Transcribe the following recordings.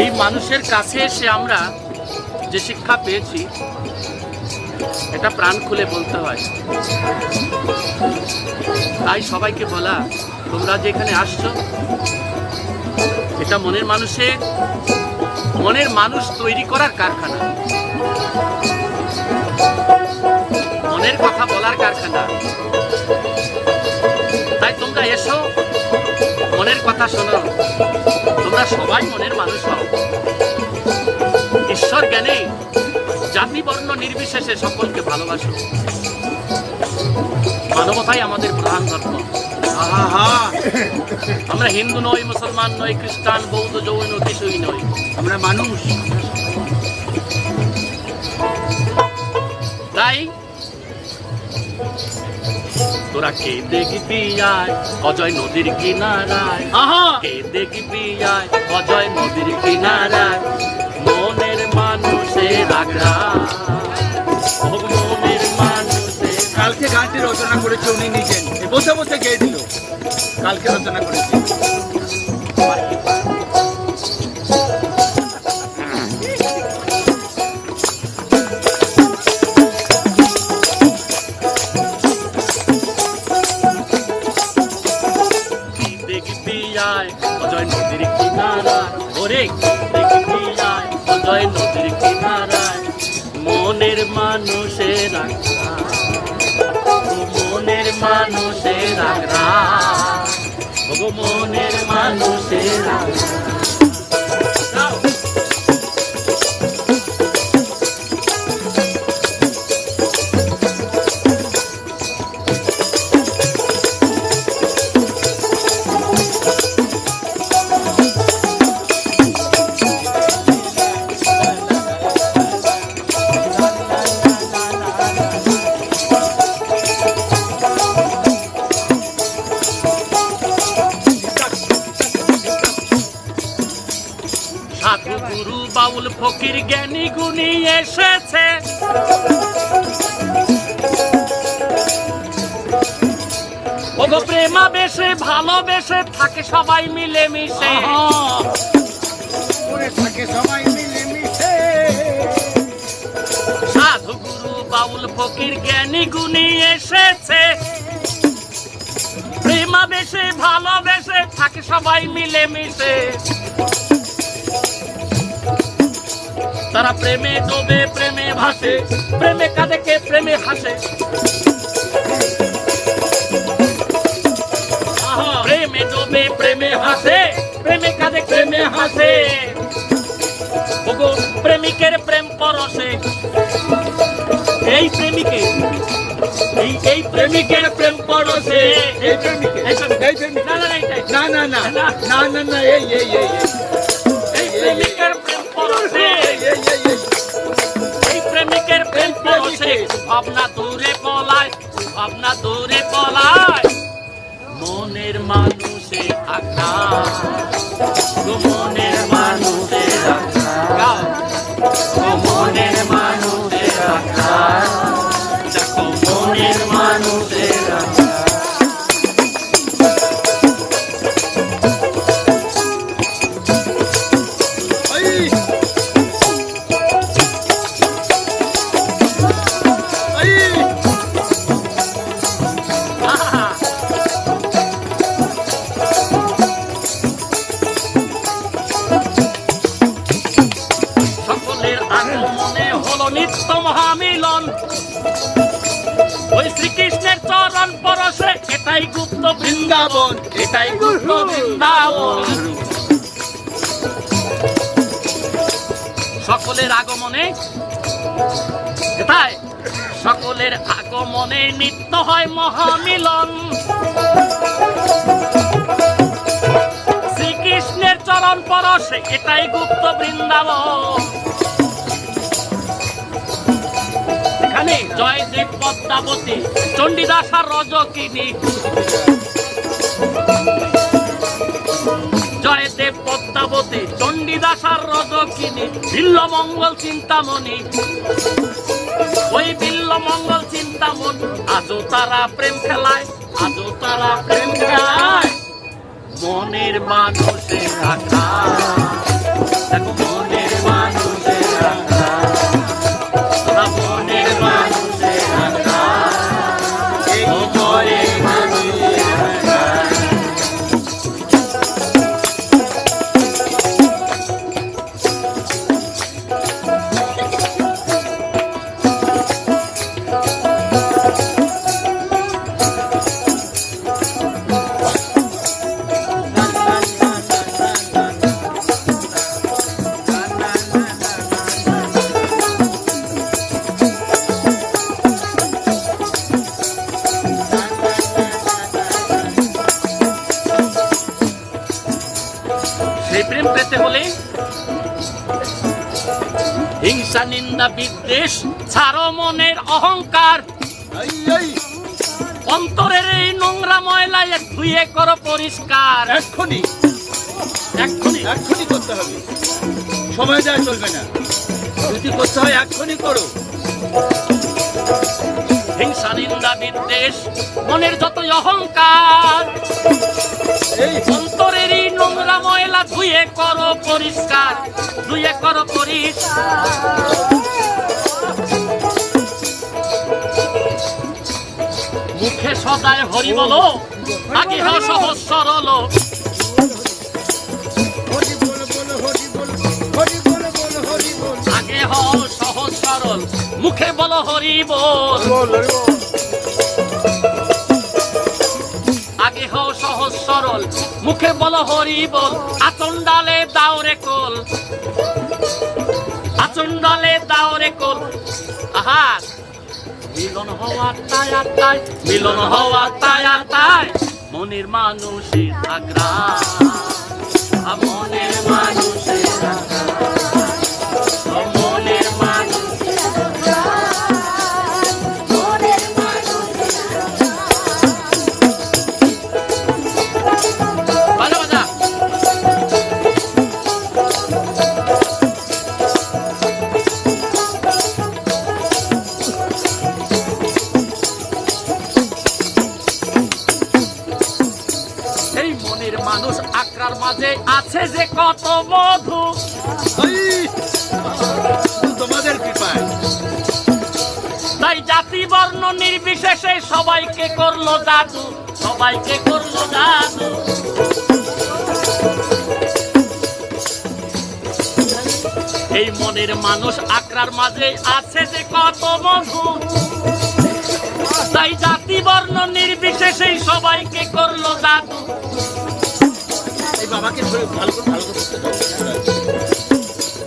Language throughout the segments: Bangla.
এই মানুষের কাছে এসে আমরা যে শিক্ষা পেয়েছি, এটা প্রাণ খুলে বলতে হয়। তাই সবাইকে বলা, তোমরা যে এখানে আসছো, এটা মনের মানুষের, মনের মানুষ তৈরি করার কারখানা। মনের কথা বলার কারখানা। তাই তোমরা এসো মনের কথা শোনো। তোমরা সবাই মনের মানুষ হও। ঈশ্বর জ্ঞানে জাতি বর্ণ নির্বিশেষে সকলকে ভালোবাসো। মানবতাই আমাদের প্রধান ধর্ম। আমরা হিন্দু নই মুসলমান নই খ্রিস্টান বৌদ্ধ জৈন কিছুই নই। আমরা মানুষ। তাই তোরা কে দেখবি আয় অজয় নদীর কিনারায়। আহা! কে দেখবি আয় অজয় নদীর কিনারায়। মনের মানুষের আগ্রা মনের মানুষের কালকে গানটি রচনা করেছে উনি নিজেন বসে বসে গেয়ে দিল। কালকে রচনা করেছে। মানুষের আগ্রা। মনের মানুষের আগ্রা। ফকির জ্ঞানী গুণী এসেছে। ওগো প্রেমা বেশে ভালোবেসে থাকে সবাই মিলে মিশে থাকে সবাই মিলে মিশে সাধু গুরু বাউল ফকির জ্ঞানী গুণী এসেছে। প্রেমা বেশে ভালোবেসে থাকে সবাই মিলে মিশে তারা প্রেমে ডোবে প্রেমে ভাসে প্রেমে কাঁদেকে প্রেমে হাসে। প্রেমে ডোবে প্রেমে হাসে প্রেমে কাঁদে প্রেমে হাসে। ওগো প্রেমিকের প্রেম পরশে। এই প্রেমিকে এই এই প্রেমিকের প্রেম পরশে। এই প্রেমিকে এই প্রেমিক- না না না, না না না না। এই এই। এই প্রেমিকের প্রেম পরশে। ভাবনা দূরে পলায় ভাবনা দূরে পলায়। মনের মানুষে আকাশ মনের হলো মহামিলন ওই শ্রীকৃষ্ণের চরণ পরশে, এটাই গুপ্ত বৃন্দাবন, এটাই গুপ্ত বৃন্দাবন। সকলের আগমনে, এটাই, সকলের আগমনে নিত্য হয় মহামিলন। শ্রীকৃষ্ণের চরণ পরশে, এটাই গুপ্ত বৃন্দাবন। এখানে জয়দেব পদ্মাবতী। চণ্ডীদাস আর রজকিনী জয়দেব পদ্মাবতী। চণ্ডীদাস আর রজকিনী। বিল্লমঙ্গল চিন্তামণি। ওই বিল্ল মঙ্গল চিন্তামন আজও তারা প্রেম খেলায়, আজও তারা প্রেম খেলায়। মনের মানুষের আকাশ। দেখো করতে হলে হিংসা নিন্দা বিদ্বেষ ছাড়ো মনের অহংকার। এই এই অন্তরের এই নোংরা ময়লা ধুয়ে করো পরিষ্কার। এক্ষুনি। এক্ষুনি। এক্ষুনি করতে হবে। সময় দেওয়া চলবে না। যদি করতে হয় এক্ষুনি করো। হিংসা নিন্দা বিদ্বেষ মনের যত অহংকার এই অন্তরের এই নোংরা ময়লা ধুয়ে করো পরিষ্কার ধুয়ে করো পরিষ্কার। মুখে সদায় হরি বলো আগে সহজ সরল। মুখে বলো হরি বল আগে হও সহজ সরল, মুখে বলো হরি বল আচন্ডালে দাও রে কোল। আচন্ডালে দাও রে কোল। আহা। মিলন হওয়া তাই আর তাই মিলন হওয়া তাই আর তাই মনের মানুষের আগ্রা মনের মানুষের এই মনের মানুষ আকরার মাঝে আছে যে কত মধু। তোমাদের কৃপায়। তাই জাতি বর্ণ নির্বিশেষে সবাইকে করল জাদু সবাইকে করল জাদু। এই মনের মানুষ আকরার মাঝে আছে যে কত মধু। তাই জাতি বর্ণ নির্বিশেষে সবাইকে করল জাদু। এই বাবাকে ধরে ভালো ভালো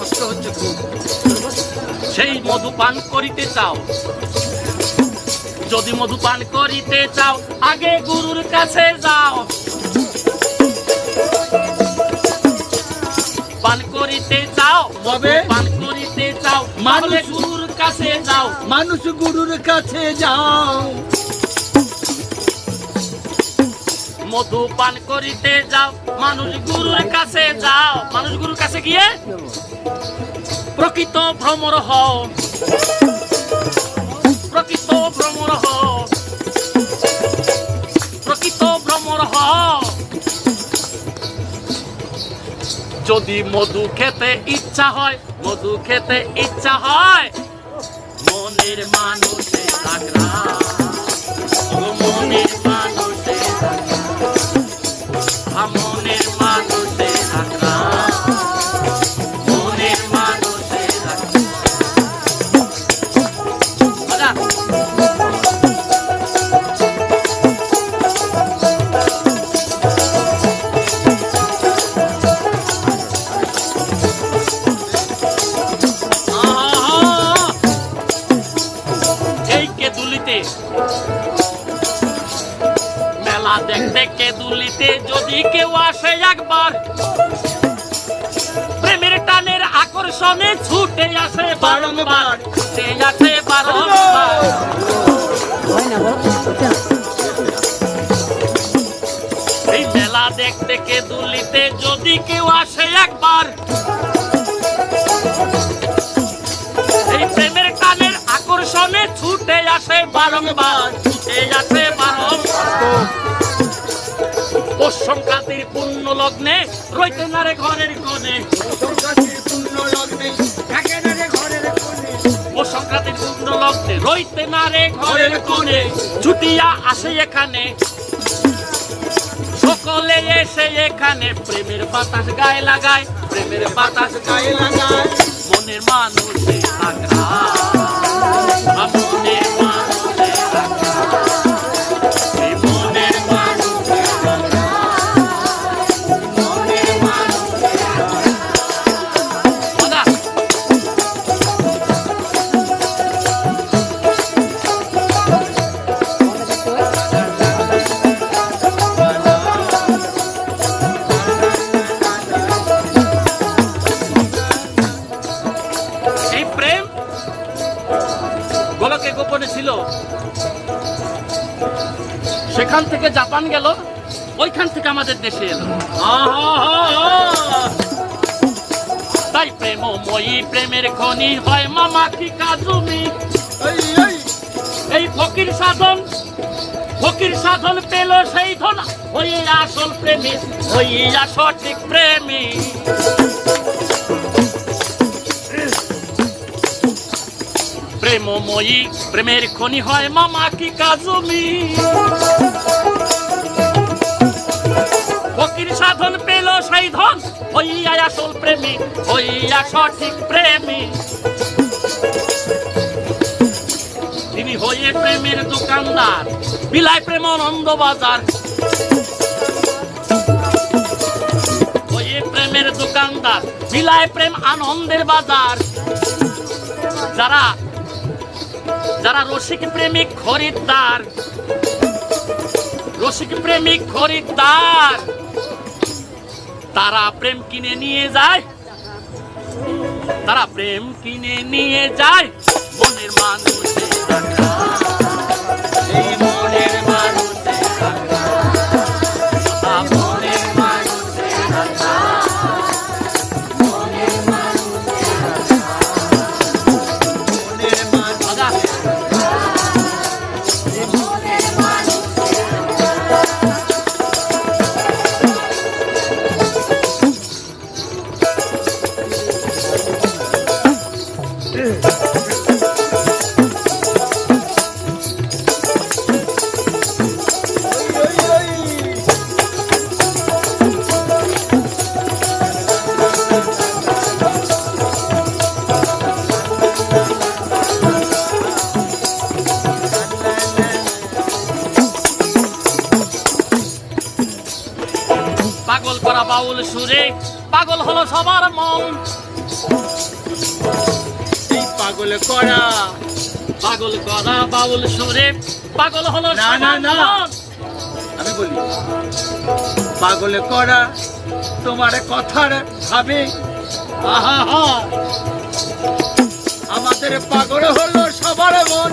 কষ্ট হচ্ছে খুব। সেই মধু পান করিতে চাও। যদি মধু পান করিতে চাও আগে গুরুর কাছে যাও। পান করিতে চাও তবে? পান করিতে চাও মানুষ- গুরুর কাছে যাও। মানুষ গুরুর কাছে যাও। মধু পান করিতে যাও। মানুষ গুরুর কাছে যাও। মানুষ গুরুর কাছে গিয়ে প্রকৃত ভ্রমর হও। প্রকৃত ভ্রমর হও। প্রকৃত ভ্রমর হও। যদি মধু খেতে ইচ্ছা হয় মধু খেতে ইচ্ছা হয় মনের মানুষের আগ্রা মনের যদি কেউ আসে একবার, এই প্রেমের টানের আকর্ষণে ছুটে আসে বারংবার। ছুটে আসে বারংবার। পৌষ সংক্রান্তির পুণ্য লগ্নে রইতে না রে ঘরের কোণে। সংক্রান্তির পূর্ণ সংক্রান্তির পুণ্য লগ্নে রইতে না রে ঘরের কোণে। ছুটিয়া আসে এখানে। সকলে এসে এখানে প্রেমের বাতাস গায়ে লাগায়, প্রেমের বাতাস গায়ে গায়ে লাগায়, মনের মানুষের আগ্রা সেখান থেকে জাপান গেল, ওইখান থেকে আমাদের দেশে এলো। তাই প্রেম মই প্রেমের খনি হয় মামা কি কাজুমি এই ফকির সাধন ফকির সাধন পেল সেই ধন। ওই আসল প্রেমী হইয়া সঠিক প্রেমী। প্রেমময়ী প্রেমের খনি হয় মামা কি কাজুমি ফকির সাধন পেল সেই ধন হইয়া আসল প্রেমী হইয়া সঠিক প্রেমী তিনি হয়ে প্রেমের দোকানদার বিলায় প্রেম আনন্দ বাজার প্রেমের দোকানদার বিলায় প্রেম আনন্দের বাজার যারা যারা রসিক প্রেমিক, খরিদ্দার। রসিক প্রেমিক, খরিদ্দার। তারা প্রেম কিনে নিয়ে যায়। তারা প্রেম কিনে নিয়ে যায়। মনের মানুষের পাগল করা। পাগল করা বাউল সুরে পাগল হলো না, না, না। আমি বলি পাগল করা তোমার কথার ভাবে। আহা হা। আমাদের পাগল হলো সবার মন।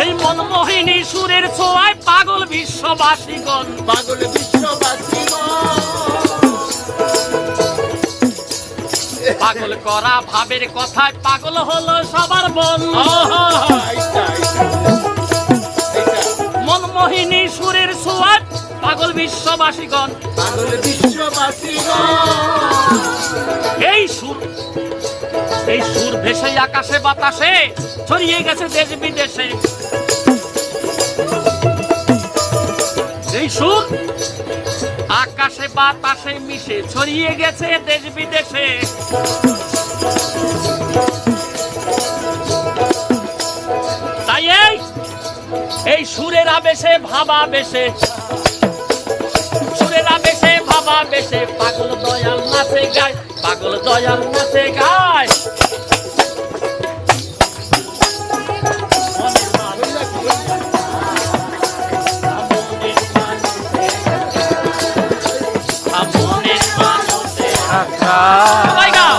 এই মনমোহিনী সুরের ছোঁয়ায় পাগল বিশ্ববাসীগণ। পাগল বিশ্ববাসী পাগল করা ভাবের কথায় পাগল হলো সবার মন মনমোহিনী সুরের ছোঁয়ায় পাগল বিশ্ববাসীগণ। পাগল বিশ্ববাসী এই সুর এই সুর ভেসে আকাশে বাতাসে ছড়িয়ে গেছে দেশ বিদেশে। এই সুর আকাশে বাতাসে মিশে ছড়িয়ে গেছে দেশ বিদেশে। তাই এই এই সুরের আবেশে, ভাবা বেশে সুরের আবেশে, ভাবা বেশে পাগল দয়াল নাচে গায়, পাগল দয়াল নাচে গায়। গাও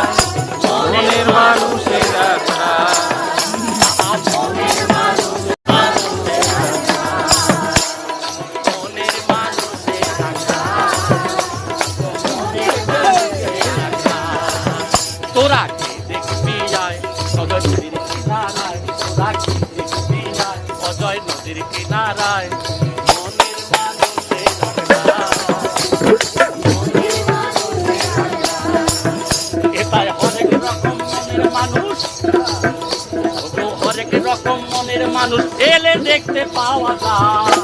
মনের মানুষের মনের মানুষের তোরা কি দেখবি যায় অজয় নদীর কিনারায় তোরা কি যায় অজয় নদীর কিনারায় মনের মানুষের এটাই মানুষ এলে দেখতে পাওয়া যায়।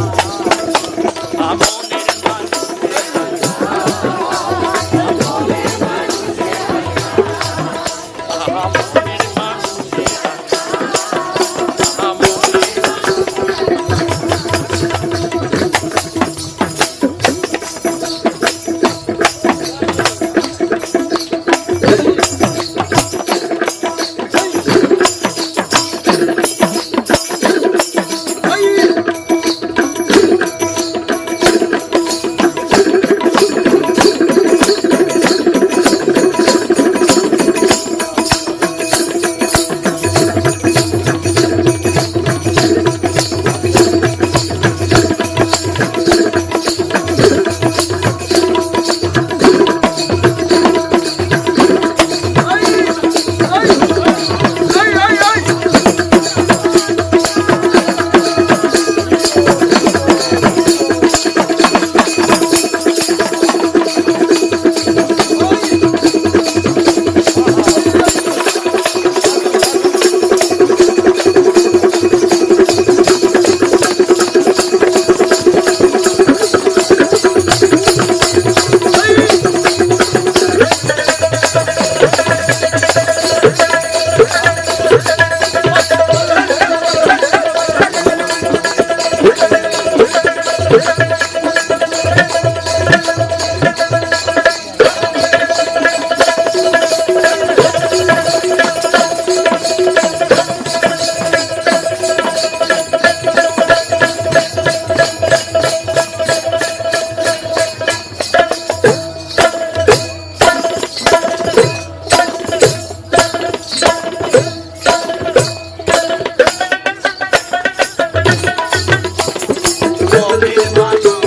কবে মানো